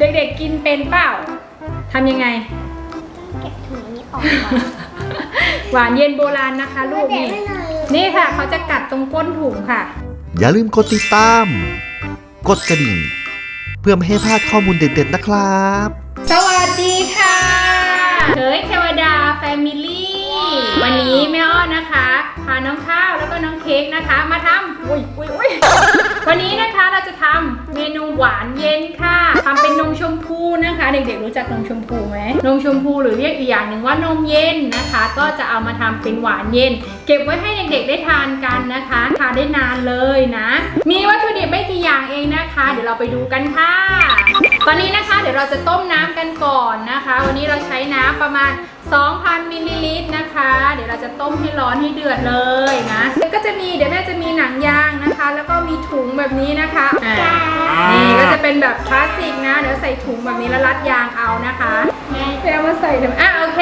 เด็กๆกินเป็นเปล่าทำยังไงเก็บถุงนี้ออกหวานเย็นโบราณนะคะ ลูกนี่ นี่ค่ะ เขาจะกัดตรงก้นถุงค่ะ อย่าลืมกดติดตาม กดกระดิ่ง เพื่อไม่ให้พลาดข้อมูลเด็ดๆนะครับ สวัสดีค่ะเฮ้ยเทวดาแฟมิลี่ วันนี้แม่อ้อนะคะ พาน้องข้าวแล้วก็น้องเค้กนะคะ มาทำอุ้ยอุ้ยอุ้ยวันนี้นะคะเราจะทำเมนู หวานเย็นค่ะทำเป็นนมชมพูนะคะ เด็กๆรู้จักนมชมพูไหมนมชมพูหรือเรียกอีกอย่างหนึ่งว่านมเย็นนะคะ ก็จะเอามาทำเป็นหวานเย็น เก็บไว้ให้เด็กๆได้ทานกันนะคะทานได้นานเลยนะ มีวัตถุดิบไม่กี่อย่างเองนะคะ เดี๋ยวเราไปดูกันค่ะ ตอนนี้นะคะเดี๋ยวเราจะต้มน้ำกันก่อนนะคะ วันนี้เราใช้น้ำประมาณ2,000มิลลิลิตรนะคะ เดี๋ยวเราจะต้มให้ร้อนให้เดือดเลยนะแล้วก็จะมีเดี๋ยวแม่จะมีหนังยางนะคะ แล้วก็มีถุงแบบนี้นะคะ จะเป็นแบบพลาสติกนะ เดี๋ยวใส่ถุงแบบนี้แล้วรัดยางเอานะคะแม่ไปเอามาใส่เถอะอะโอเค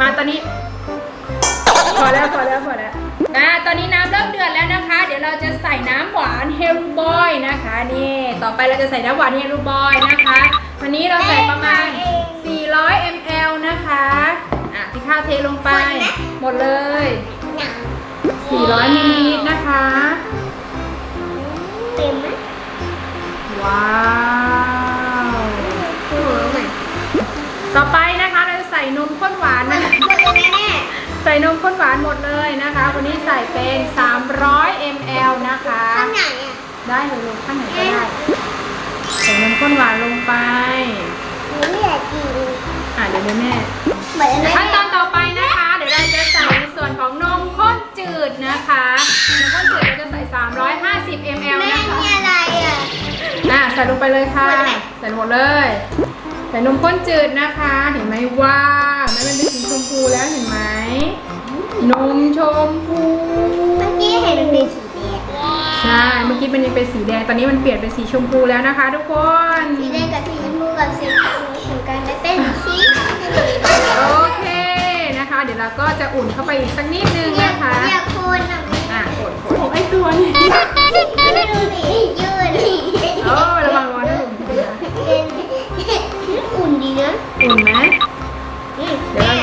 มาตอนนี้ พอแล้วพอแล้วพอแล้วอ่าตอนนี้น้ำเริ่มเดือดแล้วนะคะ เดี๋ยวเราจะใส่น้ำหวานเฮลูบอยนะคะนี่ต่อไปเราจะใส่น้ำหวานเฮลูบอยนะคะวันนี้เราใส่ประมาณ 400 ml นะคะอะที่ข้าวเทลงไป หมดเลย 400มิลลิ เลยนะคะ วันนี้ใส่เป็น 300 ml นะคะ ข้างไหนอะได้เลยลูกข้างไหนก็ได้ใส่นมข้นหวานลงไปหนูไม่อยากกินอะเดี๋ยวแม่เหมือนแม่ขั้นตอนต่อไปนะคะ เดี๋ยวเราจะใส่ในส่วนของนมข้นจืดนะคะนมข้นจืดเราจะใส่ 350 ml แม่นะคะนี่อะไรอะ อะใส่ลงไปเลยค่ะหมดไหม ใส่หมดเลย ใส่นมข้นจืดนะคะ เห็นไหมว้าวนั่นเป็นสีชมพูแล้ว้มันยังเป็นสีแดง ตอนนี้มันเปลี่ยนเป็นสีชมพูแล้วนะคะ ทุกคน สีแดงกับสีชมพูกับสีสีเหมือนกันแต่เป็นสีโอเคนะคะ เดี๋ยวเราก็จะอุ่นเข้าไปอีกสักนิดนึงอยากนะคะ อยากโคนอะอะกดกดโอ้ไอตัวนี้ไม่ดูสิยืดโอ้ระวังร้อนนะลุงอุ่นดีนะ อุ่นไหม เดี๋ยวเรา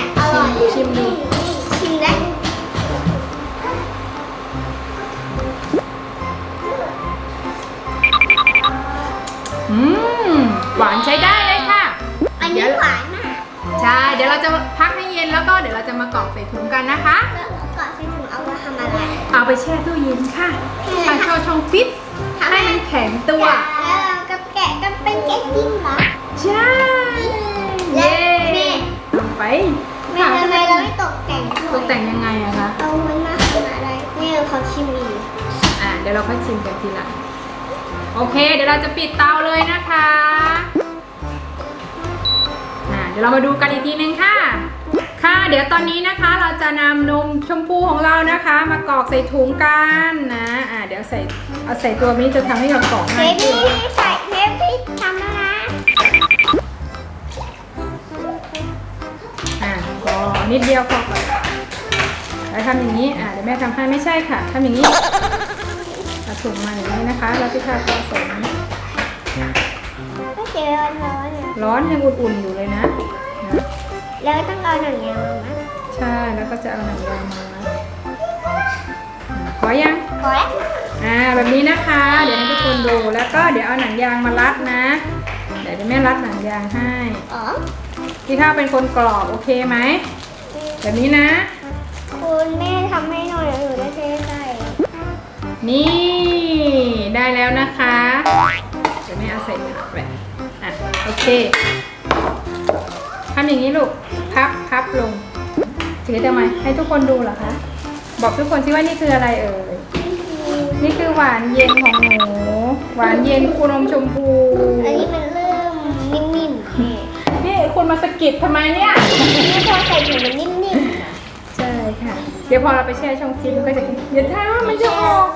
หวานใช้ได้เลยค่ะ อันนี้หวานมากใช่ เดี๋ยวเราจะพักให้เย็นแล้วก็เดี๋ยวเราจะมากรอกใส่ถุงกันนะคะ แล้วก่อนใส่ถุงเอามาทำอะไร เอาไปแช่ตู้เย็นค่ะให้ทางเข้าช่องฟิตให้มันแข็งตัว แล้วเราก็แกะก็เป็นแกะกิ้งเหรอ ใช่แล้เย้วแม่ลงไปแม่ทำไมเราไม่ตกแต่งตกแต่งยังไงอะคะ เอาไว้มาทำอะไรนี่เขาชิมอีกอะเดี๋ยวเราค่อยชิมกันทีหลัง โอเค เดี๋ยวเราจะปิดเตาเลยนะคะอะเดี๋ยวเรามาดูกันอีกทีนึงค่ะ ค่ะ เดี๋ยวตอนนี้นะคะเราจะนำนมชมพูของเรานะคะ มากรอกใส่ถุงกันนะ อะเดี๋ยวใส่เอาใส่ตัวนี้จะทำให้เรากรอกเทง่ายปขึ้นี่นใส่เทปที่ทำแล้วนะอะพอนิดเดียวพอก่อนแล้วทำอย่างนี้ อะเดี๋ยวแม่ทำให้ไม่ใช่ค่ะทำอย่างนี้เอา ถุงมาอย่างนี้นะคะ แล้วพี่ข้าวก็ใส่ก็เจอร้อนๆเนี่ยร้อนยังอุ่นๆอยู่เลยนะนะแล้วต้องเอาหนังยางมาไหมใช่แล้วก็จะเอาหนังยางมาอะพอยังพอแล้วอ่าแบบนี้นะคะ เดี๋ยวให้ทุกคนดูแล้วก็เดี๋ยวเอาหนังยางมารัดนะ เดี๋ยวแม่รัดหนังยางให้อ๋อพี่ข้าวเป็นคนกรอกโอเคไหมแบบนี้นะ คุณแม่ทำให้หน่อยหนูจะเทใส่นี่ได้ แล้วนะคะเดี๋ยวแม่เอาใส่ถังไปอะโอเคทำอย่างนี้ลูกพับพับลงถือทำไมให้ทุกคนดูเหรอคะบอกทุกคนสิว่านี่คืออะไรเอ่ยนี่คือหวานเย็นของหนูหวานเย็นคูนมชมพู อันนี้มันเริ่มนิ่มๆนี่นี่คุณมาสะกิดทำไมเนี่ยนี่พอใส่ถุงมันนิ่มใช่ค่ะ เดี๋ยวพอเราไปแช่ช่องฟิตมันก็จะอย่าท้ามันจะออก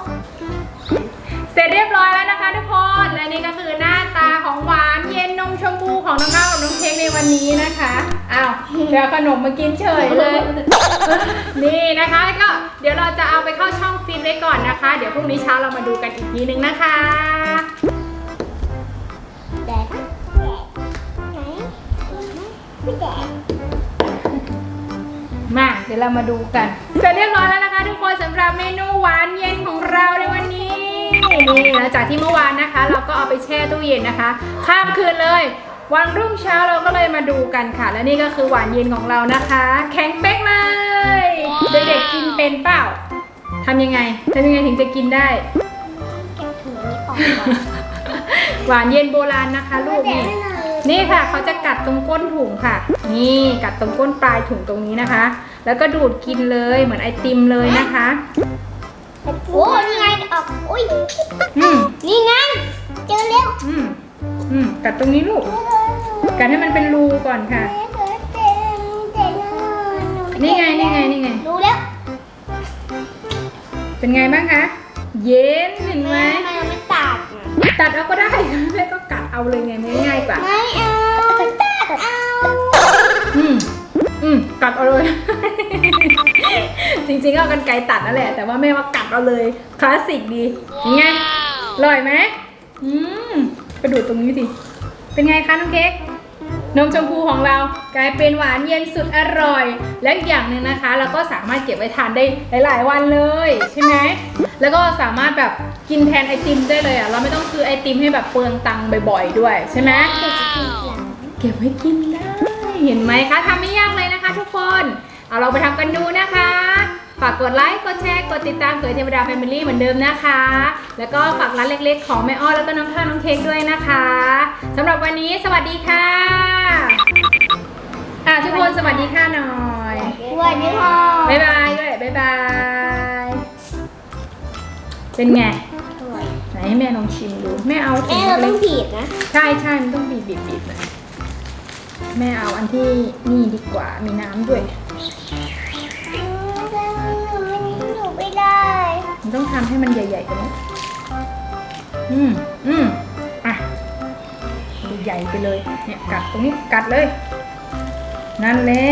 เสร็จเรียบร้อยแล้วนะคะทุกคน และนี่ก็คือหน้าตาของหวานเย็นนมชมพูของน้องข้าวกับน้องเค้กในวันนี้นะคะ อ้าวเดี๋ยวขนมมากินเฉยเลย นี่นะคะก็เดี๋ยวเราจะเอาไปเข้าช่องฟิตไว้ก่อนนะคะ เดี๋ยวพรุ่งนี้เช้าเรามาดูกันอีกทีนึงนะคะๆแต่ไหนไม่แดงมาเดี๋ยวเรามาดูกัน เสร็จเรียบร้อยแล้วนะคะ ทุกคนสำหรับเมนูหวานเย็นของเราในวัน นี้นี่หลังจากที่เมื่อวานนะคะ เราก็เอาไปแช่ตู้เย็นนะคะ ข้ามคืนเลย วันรุ่งเช้าเราก็เลยมาดูกันค่ะ และนี่ก็คือหวานเย็นของเรานะคะ แข็งเป๊กเลยเด็กๆกินเป็นเปล่าทำยังไงทำยังไงถึงจะกินได้เก็บถุงนี้ออกก่อนหวานเย็นโบราณนะคะลูกแดนี่งไม่เลยนี่ค่ะเขาจะกัดตรงก้นถุงค่ะ นี่กัดตรงก้นปลายถุงตรงนี้นะคะ แล้วก็ดูดกินเลยเหมือนไอติมเลยนะคะ โอ้นี่ไงออกอุ้ยอืม นี่ไงเจอแล้วอืมอืมกัดตรงนี้ลูกกัดให้มันเป็นรูก่อนค่ะ นี่ไงนี่ไงนี่ไง รู้แล้ว เป็นไงบ้างคะ เย็นเห็นไหมทำไมเราไม่ตัดอะตัดเอาก็ได้แม่ก็กัดเอาเลยไงมันง่ายกว่า ไม่เอาตัดเอา อืมอืมกัดเอาเลย จริงๆก็เอากันไกรตัดนั่นแหละ แต่ว่าแม่ว่ากัดเอาเลยคลาสสิกดียังไงอร่อยไหมอืมกระดูดตรงนี้สิเป็นไงคะน้องเค้กนมชมพูของเรากลายเป็นหวานเย็นสุดอร่อย และอีกอย่างหนึ่งนะคะ เราก็สามารถเก็บไว้ทานได้หลาย ๆ วันเลยใช่ไหมแล้วก็สามารถแบบกินแทนไอติมได้เลยอะเราไม่ต้องซื้อไอติมให้แบบเปลืองตังค์บ่อย ๆ ด้วยใช่ไหมเก็บไว้กินได้ เห็นไหมคะทำไม่ยากเลยนะคะ ทุกคนเอาเราไปทำกันดูนะคะ ฝากกดไลค์ กดแชร์ กดติดตามเผยเทวดาแฟมิลี่เหมือนเดิมนะคะ แล้วก็ฝากร้านเล็กๆ ของแม่อ้อแล้วก็น้องข้าวน้องเค้กด้วยนะคะสำหรับวันนี้สวัสดีค่ะอะทุกคนสวัสดีค่ะหน่อยสวัสดีค่ะบ๊ายบายด้วยบ๊ายบาย เป็นไงไหนให้แม่ลองชิมดูแม่เอาถุแม่งเราต้เล็องกบีบนะใช่ใช่มันต้องบีบบีบบีบหน่อยแม่เอาอันที่นี่ดีกว่ามีน้ำด้วย ต้องทำให้มันใหญ่ๆกว่านี้ อืมอืมอะใหญ่ไปเลย เนี่ยกัดตรงนี้กัดเลย นั่นแหละ